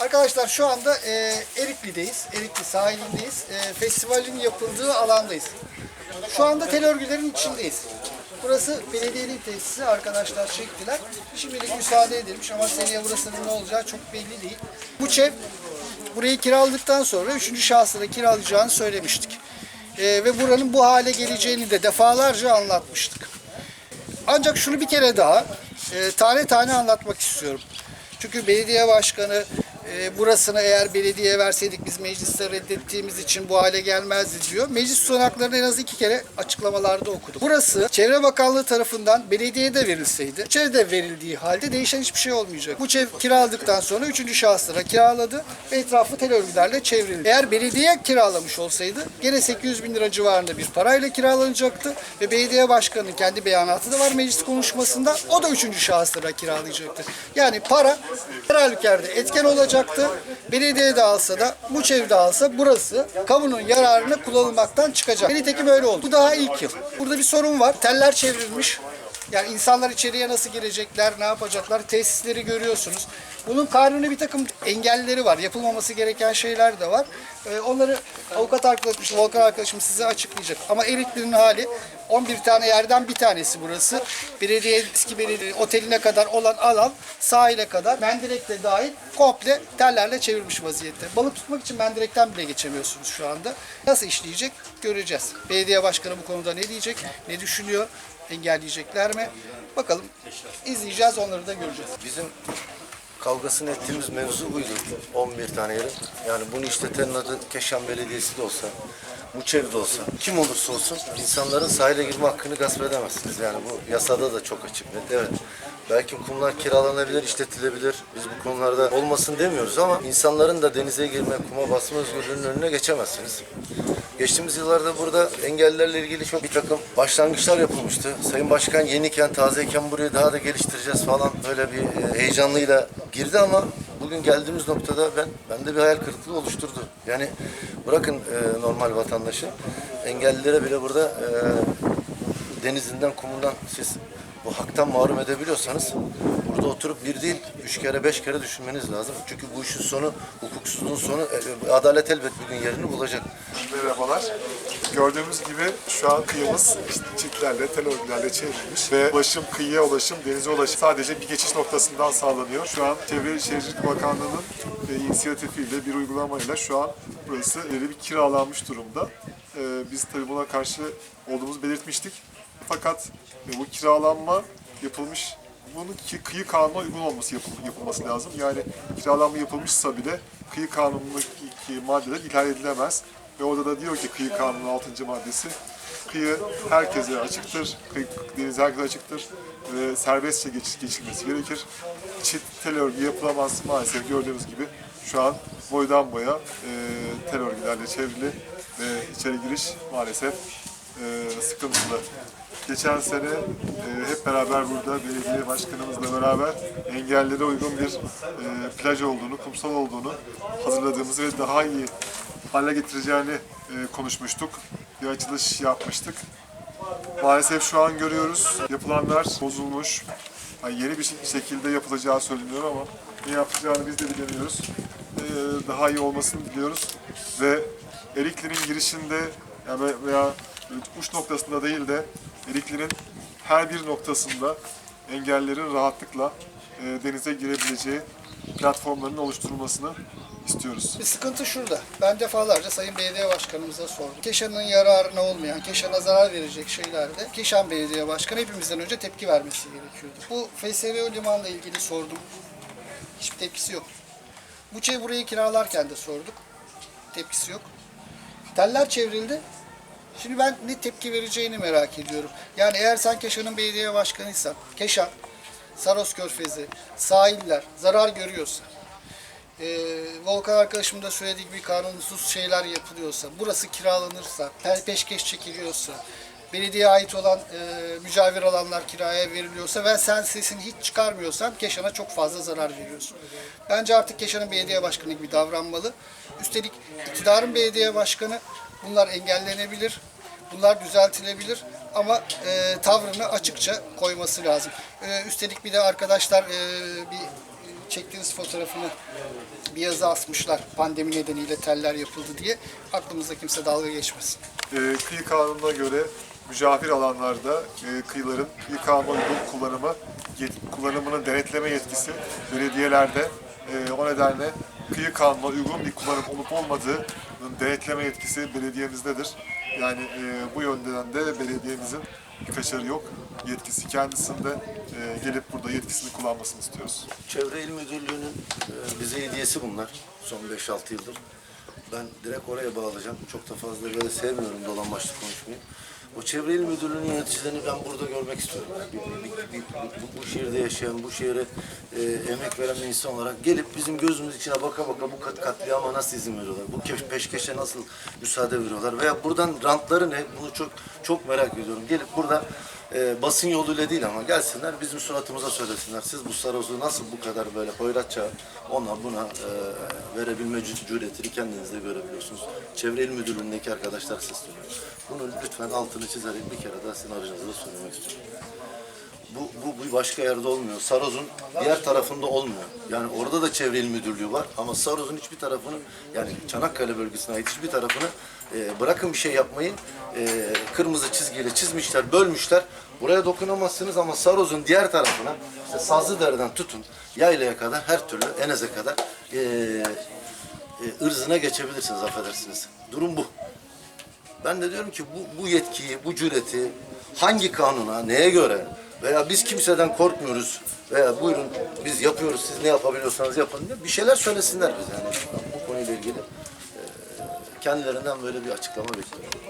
Arkadaşlar şu anda e, Erikli'deyiz. Erikli sahilindeyiz. E, festivalin yapıldığı alandayız. Şu anda tel örgülerin içindeyiz. Burası belediyenin tesisi arkadaşlar çektiler. Şimdilik müsaade edilmiş ama seneye burasının ne olacağı çok belli değil. Bu çev burayı kiraladıktan sonra üçüncü şahsına kiralayacağını söylemiştik. E, ve buranın bu hale geleceğini de defalarca anlatmıştık. Ancak şunu bir kere daha e, tane tane anlatmak istiyorum. Çünkü belediye başkanı e, burasını eğer belediyeye verseydik biz mecliste reddettiğimiz için bu hale gelmezdi diyor. Meclis tutanaklarını en az iki kere açıklamalarda okudum. Burası Çevre Bakanlığı tarafından belediyeye de verilseydi, çevre verildiği halde değişen hiçbir şey olmayacak. Bu çev kiraladıktan sonra üçüncü şahıslara kiraladı ve etrafı tel örgülerle çevrildi. Eğer belediye kiralamış olsaydı gene 800 bin lira civarında bir parayla kiralanacaktı ve belediye başkanının kendi beyanatı da var meclis konuşmasında o da üçüncü şahıslara kiralayacaktı. Yani para her halükarda etken olacaktı. Belediye de alsa da bu çevre alsa burası kamunun yararına kullanılmaktan çıkacak. Nitekim öyle oldu. Bu daha ilk yıl. Burada bir sorun var. Teller çevrilmiş. Yani insanlar içeriye nasıl girecekler, ne yapacaklar, tesisleri görüyorsunuz. Bunun kanuni bir takım engelleri var, yapılmaması gereken şeyler de var. Ee, onları avukat arkadaşım, Volkan arkadaşım size açıklayacak. Ama Erikli'nin hali 11 tane yerden bir tanesi burası. Belediye, eski belediye oteline kadar olan alan sahile kadar mendirekle dahil komple tellerle çevirmiş vaziyette. Balık tutmak için mendirekten bile geçemiyorsunuz şu anda. Nasıl işleyecek göreceğiz. Belediye başkanı bu konuda ne diyecek, ne düşünüyor? Engelleyecekler mi? Bakalım izleyeceğiz onları da göreceğiz. Bizim kavgasını ettiğimiz mevzu buydu. 11 tane yerin. Yani bunu işletenin adı Keşan Belediyesi de olsa, Muçev de olsa, kim olursa olsun insanların sahile girme hakkını gasp edemezsiniz. Yani bu yasada da çok açık net. Evet. Belki kumlar kiralanabilir, işletilebilir. Biz bu konularda olmasın demiyoruz ama insanların da denize girme, kuma basma özgürlüğünün önüne geçemezsiniz. Geçtiğimiz yıllarda burada engellilerle ilgili çok bir takım başlangıçlar yapılmıştı. Sayın Başkan yeniken, tazeyken burayı daha da geliştireceğiz falan böyle bir e, heyecanlıyla girdi ama bugün geldiğimiz noktada ben bende bir hayal kırıklığı oluşturdu. Yani bırakın e, normal vatandaşı, engellilere bile burada e, denizinden, kumundan siz bu haktan mahrum edebiliyorsanız burada oturup bir değil, üç kere, beş kere düşünmeniz lazım. Çünkü bu işin sonu, hukuksuzluğun sonu, e, adalet elbet bir gün yerini bulacak. Merhabalar. Gördüğümüz gibi şu an kıyımız çitlerle, tel örgülerle çevrilmiş ve ulaşım, kıyıya ulaşım, denize ulaşım sadece bir geçiş noktasından sağlanıyor. Şu an Çevre Şehircilik Bakanlığı'nın e, inisiyatifiyle bir uygulamayla şu an burası bir kiralanmış durumda. E, biz tabii buna karşı olduğumuzu belirtmiştik. Fakat e, bu kiralanma yapılmış bunun kıyı kanununa uygun olması yapıl- yapılması lazım. Yani kiralanma yapılmışsa bile kıyı kanunundaki maddeler ihlal edilemez. Ve orada da diyor ki kıyı kanunu 6. maddesi kıyı herkese açıktır, kıyı, deniz herkese açıktır ve serbestçe geç, geçilmesi gerekir. Çit tel örgü yapılamaz maalesef gördüğünüz gibi şu an boydan boya e, tel örgülerle çevrili ve içeri giriş maalesef e, sıkıntılı. Geçen sene e, hep beraber burada belediye başkanımızla beraber engellere uygun bir e, plaj olduğunu, kumsal olduğunu hazırladığımızı ve daha iyi hale getireceğini e, konuşmuştuk. Bir açılış yapmıştık. Maalesef şu an görüyoruz yapılanlar bozulmuş. Yani yeni bir şek- şekilde yapılacağı söyleniyor ama ne yapacağını biz de bilemiyoruz. E, daha iyi olmasını diliyoruz ve Erikli'nin girişinde veya uç noktasında değil de Erikli'nin her bir noktasında engellerin rahatlıkla e, denize girebileceği platformların oluşturulmasını istiyoruz. Bir sıkıntı şurada. Ben defalarca Sayın Belediye Başkanımıza sordum. Keşan'ın yararına olmayan, Keşan'a zarar verecek şeylerde Keşan Belediye Başkanı hepimizden önce tepki vermesi gerekiyordu. Bu FSRO limanla ilgili sordum. Hiçbir tepkisi yok. Bu burayı kiralarken de sorduk. Tepkisi yok. Teller çevrildi. Şimdi ben ne tepki vereceğini merak ediyorum. Yani eğer sen Keşan'ın belediye başkanıysan, Keşan, Saros Körfezi, sahiller zarar görüyorsa, ee, Volkan arkadaşım da söylediği gibi kanunsuz şeyler yapılıyorsa, burası kiralanırsa, peşkeş çekiliyorsa, belediyeye ait olan e, mücavir alanlar kiraya veriliyorsa ve sen sesini hiç çıkarmıyorsan Keşan'a çok fazla zarar veriyorsun. Bence artık Keşan'ın belediye başkanı gibi davranmalı. Üstelik iktidarın belediye başkanı bunlar engellenebilir, bunlar düzeltilebilir ama e, tavrını açıkça koyması lazım. E, üstelik bir de arkadaşlar e, bir çektiğiniz fotoğrafını bir yazı asmışlar pandemi nedeniyle teller yapıldı diye. Aklımızda kimse dalga geçmesin. E, kıyı kanununa göre mücavir alanlarda e, kıyıların kıyı kanunu kullanımı yet- kullanımını denetleme yetkisi belediyelerde. E, o nedenle kıyı kanununa uygun bir kullanım olup olmadığının denetleme yetkisi belediyemizdedir. Yani e, bu yönden de belediyemizin bir kaçarı yok. Yetkisi kendisinde. E, gelip burada yetkisini kullanmasını istiyoruz. Çevre İl Müdürlüğü'nün e, bize hediyesi bunlar son 5-6 yıldır. Ben direkt oraya bağlayacağım. Çok da fazla böyle sevmiyorum dolambaçlı konuşmayı. O Çevre İl Müdürlüğü'nün yöneticilerini ben burada görmek istiyorum. Bir, bir- bir- bir- bu, bu şehirde yaşayan, bu şehre e, emek veren bir insan olarak gelip bizim gözümüz içine baka baka bu kat, katliama nasıl izin veriyorlar? Bu keş- peşkeşe nasıl müsaade veriyorlar? Veya buradan rantları ne? Bunu çok çok merak ediyorum. Gelip burada e, basın yoluyla değil ama gelsinler bizim suratımıza söylesinler. Siz bu sarozu nasıl bu kadar böyle hoyratça ona buna e, verebilme cü- cüretini kendiniz de görebiliyorsunuz. Çevre İl Müdürlüğü'ndeki arkadaşlar sesleniyor. Bunu lütfen altını çizerek bir kere daha sizin aracınızda söylemek istiyorum. Bu, bu, bu başka yerde olmuyor. Saroz'un diğer tarafında olmuyor. Yani orada da çevre il müdürlüğü var ama Saroz'un hiçbir tarafını yani Çanakkale bölgesine ait hiçbir tarafını e, bırakın bir şey yapmayı e, kırmızı çizgiyle çizmişler, bölmüşler. Buraya dokunamazsınız ama Saroz'un diğer tarafına işte Sazlıdere'den tutun yaylaya kadar her türlü Enez'e kadar e, e, ırzına geçebilirsiniz affedersiniz. Durum bu. Ben de diyorum ki bu, bu yetkiyi, bu cüreti hangi kanuna, neye göre veya biz kimseden korkmuyoruz veya buyurun biz yapıyoruz, siz ne yapabiliyorsanız yapın diye bir şeyler söylesinler bize yani. Bu konuyla ilgili kendilerinden böyle bir açıklama bekliyorum.